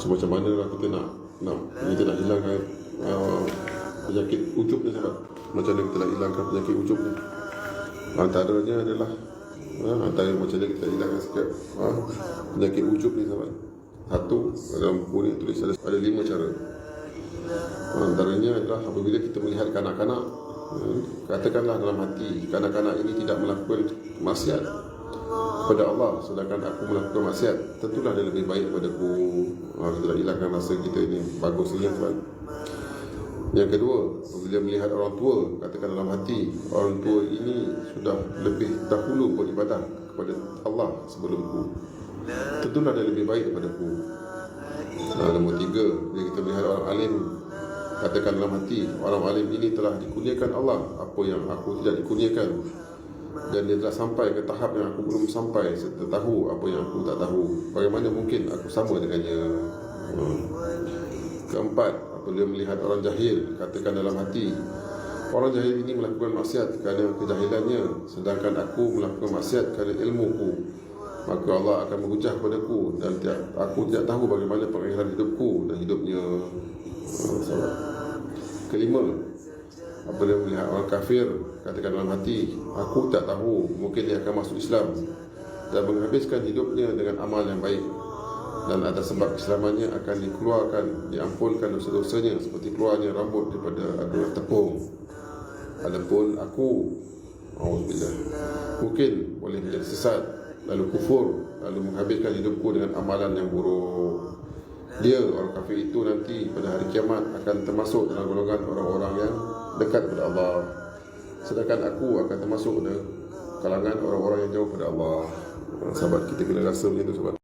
So macam mana lah kita nak nak kita nak hilangkan uh, penyakit ujub ni sahabat. Macam mana kita nak hilangkan penyakit ujub ni. Antaranya adalah uh, antara macam mana kita nak hilangkan sikap uh, penyakit ujub ni sahabat. Satu dalam buku ni tulis ada, ada lima cara. Antaranya adalah apabila kita melihat kanak-kanak hmm, Katakanlah dalam hati Kanak-kanak ini tidak melakukan maksiat Kepada Allah. Sedangkan aku melakukan maksiat Tentulah dia lebih baik daripada aku ha, Kita nak hilangkan rasa kita ini. Bagus ini tuan. Yang kedua Apabila melihat orang tua Katakan dalam hati Orang tua ini Sudah lebih dahulu beribadah Kepada Allah sebelum aku Tentulah dia lebih baik daripada aku Nah, nombor tiga, bila kita melihat orang alim Katakan dalam hati Orang alim ini telah dikurniakan Allah. Apa yang aku tidak dikurniakan Dan dia telah sampai ke tahap yang aku belum sampai Serta tahu apa yang aku tak tahu. Bagaimana mungkin aku sama dengannya? Hmm. Keempat Apabila melihat orang jahil Katakan dalam hati Orang jahil ini melakukan maksiat kerana kejahilannya Sedangkan aku melakukan maksiat kerana ilmuku. Maka Allah akan menghujah padaku Dan tiap, aku tidak tahu bagaimana pengakhiran hidupku Dan hidupnya. Sahabat. Kelima Apabila melihat orang kafir Katakan dalam hati Aku tak tahu Mungkin dia akan masuk Islam. Dan menghabiskan hidupnya dengan amal yang baik. Dan atas sebab keislamannya akan dikeluarkan Diampunkan dosa-dosanya Seperti keluarnya rambut daripada aduan tepung. Adapun aku Alhamdulillah Mungkin boleh menjadi sesat Lalu kufur Lalu menghabiskan hidupku dengan amalan yang buruk. Dia orang kafir itu nanti pada hari kiamat Akan termasuk dalam golongan orang-orang yang dekat kepada Allah. Sedangkan aku akan termasuk dalam kalangan orang-orang yang jauh kepada Allah. Sahabat kita kena rasa macam itu sahabat